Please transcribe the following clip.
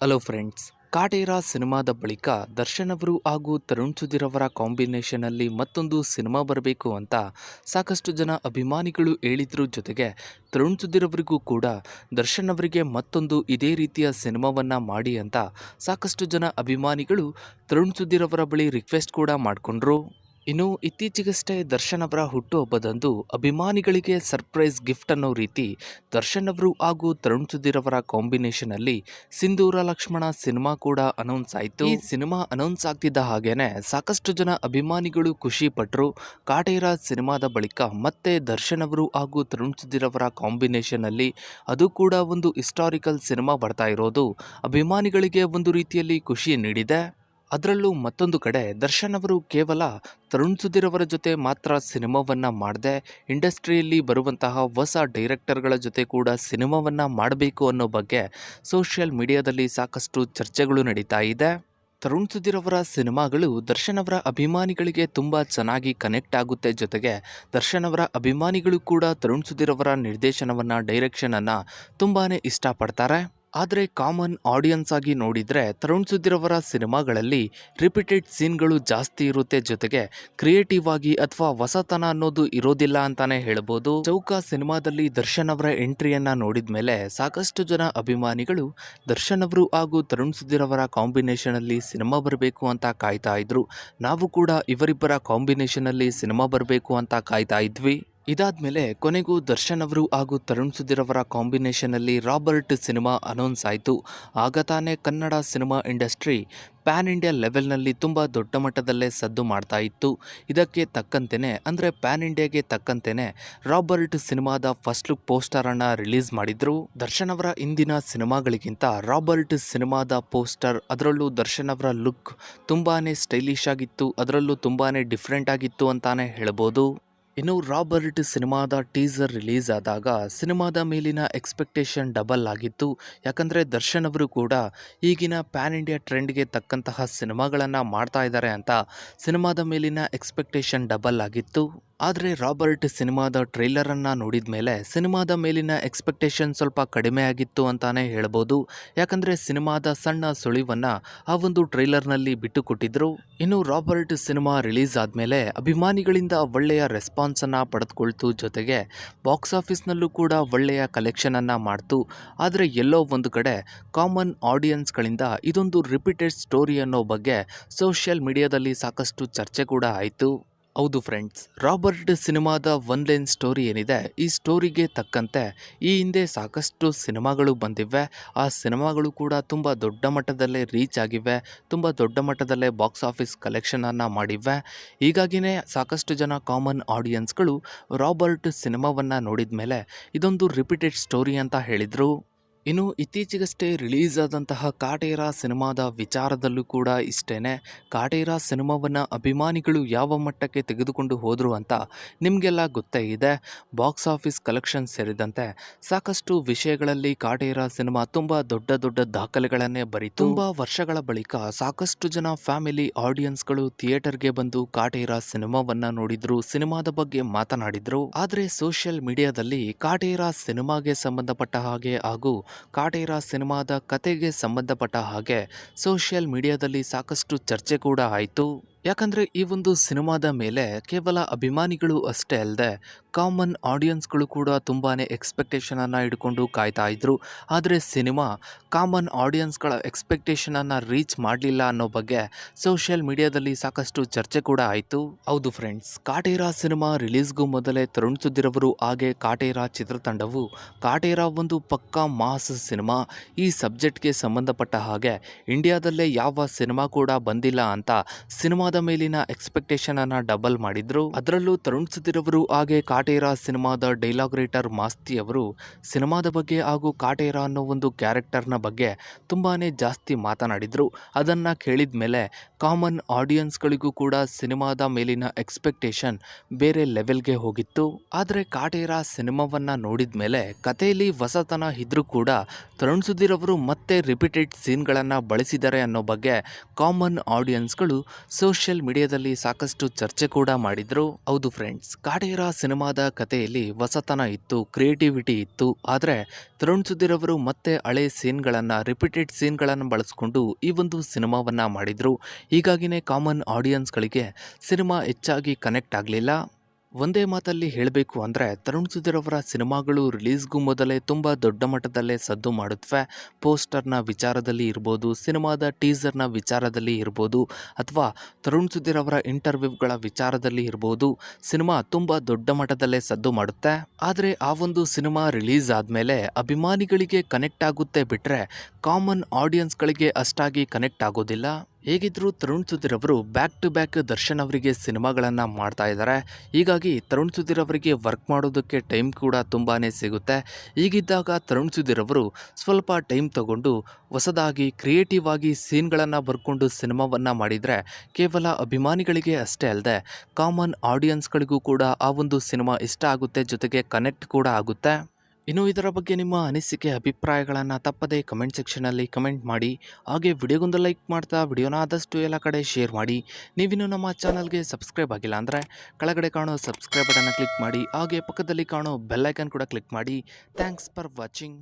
Hello friends Kaatera ಸಿನಿಮಾದ ಬಳಿಕ ದರ್ಶನ್ ಅವರು ಹಾಗೂ ತರುಣ್ ಸುಧೀರ್ ಅವರ ಕಾಂಬಿನೇಷನಲ್ಲಿ ಮತ್ತೊಂದು ಸಿನಿಮಾ ಬರಬೇಕು ಅಂತ ಸಾಕಷ್ಟು ಜನ ಅಭಿಮಾನಿಗಳು ಹೇಳಿದ್ರು ಜೊತೆಗೆ ತರುಣ್ ಸುಧೀರ್ ಅವರಿಗೂ ಕೂಡ ದರ್ಶನ್ ಅವರಿಗೆ ಮತ್ತೊಂದು ಇದೇ ರೀತಿಯ ಸಿನಿಮಾವನ್ನು ಮಾಡಿ ಅಂತ ಸಾಕಷ್ಟು ಜನ ಅಭಿಮಾನಿಗಳು ತರುಣ್ ಸುಧೀರ್ ಅವರ ಬಳಿ ರಿಕ್ವೆಸ್ಟ್ ಕೂಡ ಮಾಡಿಕೊಂಡ್ರು. ಇನ್ನು ಇತ್ತೀಚೆಗಷ್ಟೇ ದರ್ಶನ್ ಅವರ ಹುಟ್ಟುಹಬ್ಬದಂದು ಅಭಿಮಾನಿಗಳಿಗೆ ಸರ್ಪ್ರೈಸ್ ಗಿಫ್ಟ್ ಅನ್ನೋ ರೀತಿ ದರ್ಶನ್ ಅವರು ಹಾಗೂ ತರುಣ್ ಸುಧೀರ್ ಅವರ ಕಾಂಬಿನೇಷನ್ ಅಲ್ಲಿ ಸಿಂಧೂರ ಲಕ್ಷ್ಮಣ ಸಿನಿಮಾ ಕೂಡ ಅನೌನ್ಸ್ ಆಯಿತು. ಈ ಸಿನಿಮಾ ಅನೌನ್ಸ್ ಆಗ್ತಿದ್ದ ಹಾಗೇನೆ ಸಾಕಷ್ಟು ಜನ ಅಭಿಮಾನಿಗಳು ಖುಷಿ ಪಟ್ಟರು ಕಾಟೇರ ಸಿನಿಮಾದ ಬಳಿಕ ಮತ್ತೆ ದರ್ಶನ್ ಅವರು ಹಾಗೂ ತರುಣ್ ಸುಧೀರ್ ಅವರ ಕಾಂಬಿನೇಷನ್ ಅಲ್ಲಿ ಅದು ಕೂಡ ಒಂದು ಹಿಸ್ಟಾರಿಕಲ್ ಸಿನಿಮಾ ಬರ್ತಾ ಇರೋದು. ಅಭಿಮಾನಿಗಳಿಗೆ ಒಂದು ರೀತಿಯಲ್ಲಿ ಖುಷಿ ನೀಡಿದೆ. ಅದರಲ್ಲೂ ಮತ್ತೊಂದು ಕಡೆ ದರ್ಶನ್ ಅವರು ಕೇವಲ ತರುಣ್ ಸುಧೀರ್ ಅವರ ಜೊತೆ ಮಾತ್ರ ಸಿನಿಮಾವನ್ನ ಮಾಡದೆ, ಇಂಡಸ್ಟ್ರಿಯಲ್ಲಿ ಬರುವಂತಹ ಹೊಸ ಡೈರೆಕ್ಟರ್ಗಳ ಜೊತೆ ಕೂಡ ಸಿನಿಮಾವನ್ನ ಮಾಡಬೇಕು ಅನ್ನೋ ಬಗ್ಗೆ ಸೋಷಿಯಲ್ ಮೀಡಿಯಾದಲ್ಲಿ ಸಾಕಷ್ಟು ಚರ್ಚೆಗಳು ನಡೀತಾ ಇದೆ. ತರುಣ್ ಸುಧೀರ್ ಅವರ ಸಿನಿಮಾಗಳು ದರ್ಶನ್ ಅವರ ಅಭಿಮಾನಿಗಳಿಗೆ ತುಂಬ ಚೆನ್ನಾಗಿ ಕನೆಕ್ಟ್ ಆಗುತ್ತೆ ಜೊತೆಗೆ ದರ್ಶನ್ ಅವರ ಅಭಿಮಾನಿಗಳು ಕೂಡ ತರುಣ್ ಸುಧೀರ್ ಅವರ ನಿರ್ದೇಶನವನ್ನು ಡೈರೆಕ್ಷನನ್ನು ತುಂಬಾ ಇಷ್ಟಪಡ್ತಾರೆ. ಆದರೆ ಕಾಮನ್ ಆಡಿಯನ್ಸ್ ಆಗಿ ನೋಡಿದರೆ ತರುಣ್ ಸುಧೀರ್ ಅವರ ಸಿನಿಮಾಗಳಲ್ಲಿ ರಿಪೀಟೆಡ್ ಸೀನ್ಗಳು ಜಾಸ್ತಿ ಇರುತ್ತೆ ಜೊತೆಗೆ ಕ್ರಿಯೇಟಿವ್ ಆಗಿ ಅಥವಾ ಹೊಸತನ ಅನ್ನೋದು ಇರೋದಿಲ್ಲ ಅಂತಾನೆ ಹೇಳ್ಬೋದು. ಚೌಕ ಸಿನಿಮಾದಲ್ಲಿ ದರ್ಶನ್ ಅವರ ಎಂಟ್ರಿಯನ್ನ ನೋಡಿದ ಮೇಲೆ ಸಾಕಷ್ಟು ಜನ ಅಭಿಮಾನಿಗಳು ದರ್ಶನ್ ಅವರು ಹಾಗೂ ತರುಣ್ ಸುಧೀರ್ ಅವರ ಕಾಂಬಿನೇಷನ್ ಅಲ್ಲಿ ಸಿನಿಮಾ ಬರಬೇಕು ಅಂತ ಕಾಯ್ತಾ ಇದ್ರು. ನಾವು ಕೂಡ ಇವರಿಬ್ಬರ ಕಾಂಬಿನೇಷನ್ ಅಲ್ಲಿ ಸಿನಿಮಾ ಬರಬೇಕು ಅಂತ ಕಾಯ್ತಾ ಇದ್ವಿ. ಇದಾದ್ಮೇಲೆ ಕೊನೆಗೂ ದರ್ಶನ್ ಅವರು ಹಾಗೂ ತರುಣ್ ಸುಧೀರ್ ಅವರ ಕಾಂಬಿನೇಷನ್ ಅಲ್ಲಿ ರಾಬರ್ಟ್ ಸಿನಿಮಾ ಅನೌನ್ಸ್ ಆಯಿತು. ಆಗ ತಾನೇ Kannada cinema industry pan India ಲೆವೆಲ್ನಲ್ಲಿ ತುಂಬ ದೊಡ್ಡ ಮಟ್ಟದಲ್ಲೇ ಸದ್ದು ಮಾಡ್ತಾ ಇತ್ತು. ಇದಕ್ಕೆ ತಕ್ಕಂತೆಯೇ ಅಂದರೆ ಪ್ಯಾನ್ ಇಂಡಿಯಾಗೆ ತಕ್ಕಂತೆಯೇ ರಾಬರ್ಟ್ ಸಿನಿಮಾದ ಫಸ್ಟ್ ಲುಕ್ ಪೋಸ್ಟರನ್ನು ರಿಲೀಸ್ ಮಾಡಿದ್ರು. ದರ್ಶನ್ ಅವರ ಇಂದಿನ ಸಿನಿಮಾಗಳಿಗಿಂತ ರಾಬರ್ಟ್ ಸಿನಿಮಾದ ಪೋಸ್ಟರ್ ಅದರಲ್ಲೂ ದರ್ಶನ್ ಅವರ ಲುಕ್ ತುಂಬಾ ಸ್ಟೈಲಿಶ್ ಆಗಿತ್ತು, ಅದರಲ್ಲೂ ತುಂಬಾ ಡಿಫ್ರೆಂಟ್ ಆಗಿತ್ತು ಅಂತಾನೆ ಹೇಳ್ಬೋದು. ಇನ್ನು ರಾಬರ್ಟ್ ಸಿನಿಮಾದ ಟೀಸರ್ ರಿಲೀಸ್ ಆದಾಗ ಸಿನಿಮಾದ ಮೇಲಿನ ಎಕ್ಸ್ಪೆಕ್ಟೇಷನ್ ಡಬಲ್ ಆಗಿತ್ತು. ಯಾಕಂದರೆ ದರ್ಶನ್ ಅವರು ಕೂಡ ಈಗಿನ ಪ್ಯಾನ್ ಇಂಡಿಯಾ ಟ್ರೆಂಡ್ಗೆ ತಕ್ಕಂತಹ ಸಿನಿಮಾಗಳನ್ನು ಮಾಡ್ತಾ ಇದ್ದಾರೆ ಅಂತ ಸಿನಿಮಾದ ಮೇಲಿನ ಎಕ್ಸ್ಪೆಕ್ಟೇಷನ್ ಡಬಲ್ ಆಗಿತ್ತು. ಆದರೆ ರಾಬರ್ಟ್ ಸಿನಿಮಾದ ಟ್ರೈಲರನ್ನು ನೋಡಿದ ಮೇಲೆ ಸಿನಿಮಾದ ಮೇಲಿನ ಎಕ್ಸ್ಪೆಕ್ಟೇಷನ್ ಸ್ವಲ್ಪ ಕಡಿಮೆ ಆಗಿತ್ತು ಅಂತಾನೆ ಹೇಳ್ಬೋದು. ಯಾಕಂದರೆ ಸಿನಿಮಾದ ಸಣ್ಣ ಸುಳಿವನ್ನು ಆ ಒಂದು ಟ್ರೈಲರ್ನಲ್ಲಿ ಬಿಟ್ಟು ಕೊಟ್ಟಿದ್ರು ಇನ್ನು ರಾಬರ್ಟ್ ಸಿನಿಮಾ ರಿಲೀಸ್ ಆದಮೇಲೆ ಅಭಿಮಾನಿಗಳಿಂದ ಒಳ್ಳೆಯ ರೆಸ್ಪಾನ್ಸನ್ನು ಪಡೆದುಕೊಳ್ತು. ಜೊತೆಗೆ ಬಾಕ್ಸ್ ಆಫೀಸ್ನಲ್ಲೂ ಕೂಡ ಒಳ್ಳೆಯ ಕಲೆಕ್ಷನನ್ನು ಮಾಡ್ತು. ಆದರೆ ಎಲ್ಲೋ ಒಂದು ಕಡೆ ಕಾಮನ್ ಆಡಿಯನ್ಸ್ಗಳಿಂದ ಇದೊಂದು ರಿಪೀಟೆಡ್ ಸ್ಟೋರಿ ಅನ್ನೋ ಬಗ್ಗೆ ಸೋಷಿಯಲ್ ಮೀಡಿಯಾದಲ್ಲಿ ಸಾಕಷ್ಟು ಚರ್ಚೆ ಕೂಡ ಆಯಿತು. ಹೌದು ಫ್ರೆಂಡ್ಸ್ ರಾಬರ್ಟ್ ಸಿನಿಮಾದ ಒನ್ ಲೈನ್ ಸ್ಟೋರಿ ಏನಿದೆ, ಈ ಸ್ಟೋರಿಗೆ ತಕ್ಕಂತೆ ಈ ಹಿಂದೆ ಸಾಕಷ್ಟು ಸಿನಿಮಾಗಳು ಬಂದಿವೆ. ಆ ಸಿನಿಮಾಗಳು ಕೂಡ ತುಂಬ ದೊಡ್ಡ ಮಟ್ಟದಲ್ಲೇ ರೀಚ್ ಆಗಿವೆ, ತುಂಬ ದೊಡ್ಡ ಮಟ್ಟದಲ್ಲೇ ಬಾಕ್ಸ್ ಆಫೀಸ್ ಕಲೆಕ್ಷನನ್ನು ಮಾಡಿವೆ. ಹೀಗಾಗಿಯೇ ಸಾಕಷ್ಟು ಜನ ಕಾಮನ್ ಆಡಿಯನ್ಸ್ಗಳು ರಾಬರ್ಟ್ ಸಿನಿಮಾವನ್ನು ನೋಡಿದ ಮೇಲೆ ಇದೊಂದು ರಿಪೀಟೆಡ್ ಸ್ಟೋರಿ ಅಂತ ಹೇಳಿದರು. ಇನ್ನು ಇತ್ತೀಚೆಗಷ್ಟೇ ರಿಲೀಸ್ ಆದಂತಹ ಕಾಟೇರ ಸಿನಿಮಾದ ವಿಚಾರದಲ್ಲೂ ಕೂಡ ಇಷ್ಟೇನೆ. ಕಾಟೇರ ಸಿನಿಮಾವನ್ನು ಅಭಿಮಾನಿಗಳು ಯಾವ ಮಟ್ಟಕ್ಕೆ ತೆಗೆದುಕೊಂಡು ಹೋದರು ಅಂತ ನಿಮಗೆಲ್ಲ ಗೊತ್ತೇ ಇದೆ. ಬಾಕ್ಸ್ ಆಫೀಸ್ ಕಲೆಕ್ಷನ್ ಸೇರಿದಂತೆ ಸಾಕಷ್ಟು ವಿಷಯಗಳಲ್ಲಿ ಕಾಟೇರ ಸಿನಿಮಾ ತುಂಬ ದೊಡ್ಡ ದೊಡ್ಡ ದಾಖಲೆಗಳನ್ನೇ ಬರೀತು. ತುಂಬ ವರ್ಷಗಳ ಬಳಿಕ ಸಾಕಷ್ಟು ಜನ ಫ್ಯಾಮಿಲಿ ಆಡಿಯನ್ಸ್ಗಳು ಥಿಯೇಟರ್ಗೆ ಬಂದು ಕಾಟೇರ ಸಿನಿಮಾವನ್ನು ನೋಡಿದ್ರು, ಸಿನಿಮಾದ ಬಗ್ಗೆ ಮಾತನಾಡಿದ್ರು. ಆದರೆ ಸೋಷಿಯಲ್ ಮೀಡಿಯಾದಲ್ಲಿ ಕಾಟೇರ ಸಿನಿಮಾಗೆ ಸಂಬಂಧಪಟ್ಟ ಹಾಗೆ ಹಾಗೂ ಕಾಟೇರ ಸಿನಿಮಾದ ಕತೆಗೆ ಸಂಬಂಧಪಟ್ಟ ಹಾಗೆ ಸೋಷಿಯಲ್ ಮೀಡಿಯಾದಲ್ಲಿ ಸಾಕಷ್ಟು ಚರ್ಚೆ ಕೂಡ ಆಯಿತು. ಯಾಕಂದರೆ ಈ ಒಂದು ಸಿನಿಮಾದ ಮೇಲೆ ಕೇವಲ ಅಭಿಮಾನಿಗಳು ಅಷ್ಟೇ ಅಲ್ಲದೆ ಕಾಮನ್ ಆಡಿಯನ್ಸ್ಗಳು ಕೂಡ ತುಂಬಾ ಎಕ್ಸ್ಪೆಕ್ಟೇಷನನ್ನು ಇಟ್ಕೊಂಡು ಕಾಯ್ತಾ ಇದ್ದರು ಆದರೆ ಸಿನಿಮಾ ಕಾಮನ್ ಆಡಿಯನ್ಸ್ಗಳ ಎಕ್ಸ್ಪೆಕ್ಟೇಷನನ್ನು ರೀಚ್ ಮಾಡಲಿಲ್ಲ ಅನ್ನೋ ಬಗ್ಗೆ ಸೋಷಿಯಲ್ ಮೀಡಿಯಾದಲ್ಲಿ ಸಾಕಷ್ಟು ಚರ್ಚೆ ಕೂಡ ಆಯಿತು. ಹೌದು ಫ್ರೆಂಡ್ಸ್, ಕಾಟೇರ ಸಿನಿಮಾ ರಿಲೀಸ್ಗೂ ಮೊದಲೇ ತರುಣ್ ಸುದ್ದಿರವರು ಹಾಗೆ ಕಾಟೇರ ಚಿತ್ರತಂಡವು. ಕಾಟೇರ ಒಂದು ಪಕ್ಕಾ ಮಾಸ್ ಸಿನಿಮಾ. ಈ ಸಬ್ಜೆಕ್ಟ್ಗೆ ಸಂಬಂಧಪಟ್ಟ ಹಾಗೆ ಇಂಡಿಯಾದಲ್ಲೇ ಯಾವ ಸಿನಿಮಾ ಕೂಡ ಬಂದಿಲ್ಲ ಅಂತ ಸಿನಿಮಾದ ಮೇಲಿನ ಎಕ್ಸ್ಪೆಕ್ಟೇಷನ್ ಅನ್ನ ಡಬಲ್ ಮಾಡಿದ್ರು. ಅದರಲ್ಲೂ ತರುಣ್ ಸುಧೀರ್ ಅವರು ಹಾಗೆ ಕಾಟೇರ ಸಿನಿಮಾದ ಡೈಲಾಗ್ ರೈಟರ್ ಮಾಸ್ತಿ ಅವರು ಸಿನಿಮಾದ ಬಗ್ಗೆ ಹಾಗೂ ಕಾಟೇರ ಅನ್ನೋ ಒಂದು ಕ್ಯಾರೆಕ್ಟರ್ನ ಬಗ್ಗೆ ತುಂಬಾನೇ ಜಾಸ್ತಿ ಮಾತನಾಡಿದ್ರು. ಅದನ್ನ ಕೇಳಿದ ಮೇಲೆ ಕಾಮನ್ ಆಡಿಯನ್ಸ್ಗಳಿಗೂ ಕೂಡ ಸಿನಿಮಾದ ಮೇಲಿನ ಎಕ್ಸ್ಪೆಕ್ಟೇಷನ್ ಬೇರೆ ಲೆವೆಲ್ಗೆ ಹೋಗಿತ್ತು. ಆದರೆ ಕಾಟೇರ ಸಿನಿಮಾವನ್ನ ನೋಡಿದ ಮೇಲೆ ಕಥೆಯಲ್ಲಿ ಹೊಸತನ ಇದ್ರೂ ಕೂಡ ತರುಣ್ ಸುಧೀರ್ ಅವರು ಮತ್ತೆ ರಿಪೀಟೆಡ್ ಸೀನ್ಗಳನ್ನು ಬಳಸಿದ್ದಾರೆ ಅನ್ನೋ ಬಗ್ಗೆ ಕಾಮನ್ ಆಡಿಯನ್ಸ್ಗಳು ಸೋಷಿಯಲ್ ಸೋಷಿಯಲ್ ಮೀಡಿಯಾದಲ್ಲಿ ಸಾಕಷ್ಟು ಚರ್ಚೆ ಕೂಡ ಮಾಡಿದ್ರು. ಹೌದು ಫ್ರೆಂಡ್ಸ್ ಕಾಡೇರ ಸಿನಿಮಾದ ಕಥೆಯಲ್ಲಿ ಹೊಸತನ ಇತ್ತು ಕ್ರಿಯೇಟಿವಿಟಿ ಇತ್ತು. ಆದರೆ ತರುಣ್ ಸುಧೀರ್ ಅವರು ಮತ್ತೆ ಹಳೆ ಸೀನ್ಗಳನ್ನು ರಿಪೀಟೆಡ್ ಸೀನ್ಗಳನ್ನು ಬಳಸಿಕೊಂಡು ಈ ಒಂದು ಸಿನಿಮಾವನ್ನು ಮಾಡಿದರು. ಹೀಗಾಗಿನೇ ಕಾಮನ್ ಆಡಿಯನ್ಸ್ಗಳಿಗೆ ಸಿನಿಮಾ ಹೆಚ್ಚಾಗಿ ಕನೆಕ್ಟ್ ಆಗಲಿಲ್ಲ. ಒಂದೇ ಮಾತಲ್ಲಿ ಹೇಳಬೇಕು ಅಂದರೆ, ತರುಣ್ ಸುಧೀರ್ ಅವರ ಸಿನಿಮಾಗಳು ರಿಲೀಸ್ಗೂ ಮೊದಲೇ ತುಂಬ ದೊಡ್ಡ ಮಟ್ಟದಲ್ಲೇ ಸದ್ದು ಮಾಡುತ್ತವೆ ಪೋಸ್ಟರ್ನ ವಿಚಾರದಲ್ಲಿ ಇರ್ಬೋದು, ಸಿನಿಮಾದ ಟೀಸರ್ನ ವಿಚಾರದಲ್ಲಿ ಇರ್ಬೋದು, ಅಥವಾ ತರುಣ್ ಸುಧೀರ್ ಅವರ ಇಂಟರ್ವ್ಯೂಗಳ ವಿಚಾರದಲ್ಲಿ ಇರ್ಬೋದು, ಸಿನಿಮಾ ತುಂಬ ದೊಡ್ಡ ಮಟ್ಟದಲ್ಲೇ ಸದ್ದು ಮಾಡುತ್ತೆ. ಆದರೆ ಆ ಒಂದು ಸಿನಿಮಾ ರಿಲೀಸ್ ಆದಮೇಲೆ ಅಭಿಮಾನಿಗಳಿಗೆ ಕನೆಕ್ಟ್ ಆಗುತ್ತೆ ಬಿಟ್ಟರೆ ಕಾಮನ್ ಆಡಿಯನ್ಸ್ಗಳಿಗೆ ಅಷ್ಟಾಗಿ ಕನೆಕ್ಟ್ ಆಗೋದಿಲ್ಲ. ಹೇಗಿದ್ರು ತರುಣ್ ಸುಧೀರ್ ಅವರು ಬ್ಯಾಕ್ ಟು ಬ್ಯಾಕ್ ದರ್ಶನ್ ಅವರಿಗೆ ಸಿನಿಮಾಗಳನ್ನು ಮಾಡ್ತಾ ಇದ್ದಾರೆ ಹೀಗಾಗಿ ತರುಣ್ ಸುಧೀರ್ ಅವರಿಗೆ ವರ್ಕ್ ಮಾಡೋದಕ್ಕೆ ಟೈಮ್ ಕೂಡ ತುಂಬಾ ಸಿಗುತ್ತೆ. ಹೀಗಿದ್ದಾಗ ತರುಣ್ ಸುಧೀರ್ ಅವರು ಸ್ವಲ್ಪ ಟೈಮ್ ತಗೊಂಡು ಹೊಸದಾಗಿ ಕ್ರಿಯೇಟಿವ್ ಆಗಿ ಸೀನ್ಗಳನ್ನು ಬರ್ಕೊಂಡು ಸಿನಿಮಾವನ್ನು ಮಾಡಿದರೆ ಕೇವಲ ಅಭಿಮಾನಿಗಳಿಗೆ ಅಷ್ಟೇ ಅಲ್ಲದೆ ಕಾಮನ್ ಆಡಿಯನ್ಸ್ಗಳಿಗೂ ಕೂಡ ಆ ಒಂದು ಸಿನಿಮಾ ಇಷ್ಟ ಆಗುತ್ತೆ, ಜೊತೆಗೆ ಕನೆಕ್ಟ್ ಕೂಡ ಆಗುತ್ತೆ. ಇನ್ನು ಇದರ ಬಗ್ಗೆ ನಿಮ್ಮ ಅನಿಸಿಕೆ, ಅಭಿಪ್ರಾಯಗಳನ್ನು ತಪ್ಪದೇ ಕಮೆಂಟ್ ಸೆಕ್ಷನಲ್ಲಿ ಕಮೆಂಟ್ ಮಾಡಿ. ಹಾಗೆ ವಿಡಿಯೋಗೊಂದು ಲೈಕ್ ಮಾಡ್ತಾ ವಿಡಿಯೋನ ಆದಷ್ಟು ಎಲ್ಲ ಕಡೆ ಶೇರ್ ಮಾಡಿ. ನೀವಿನ್ನು ನಮ್ಮ ಚಾನಲ್ಗೆ ಸಬ್ಸ್ಕ್ರೈಬ್ ಆಗಿಲ್ಲ ಅಂದರೆ ಕೆಳಗಡೆ ಕಾಣೋ ಸಬ್ಸ್ಕ್ರೈಬ್ ಬಟನ್ನ ಕ್ಲಿಕ್ ಮಾಡಿ. ಹಾಗೆ ಪಕ್ಕದಲ್ಲಿ ಕಾಣೋ ಬೆಲ್ಲೈಕನ್ ಕೂಡ ಕ್ಲಿಕ್ ಮಾಡಿ. Thanks for watching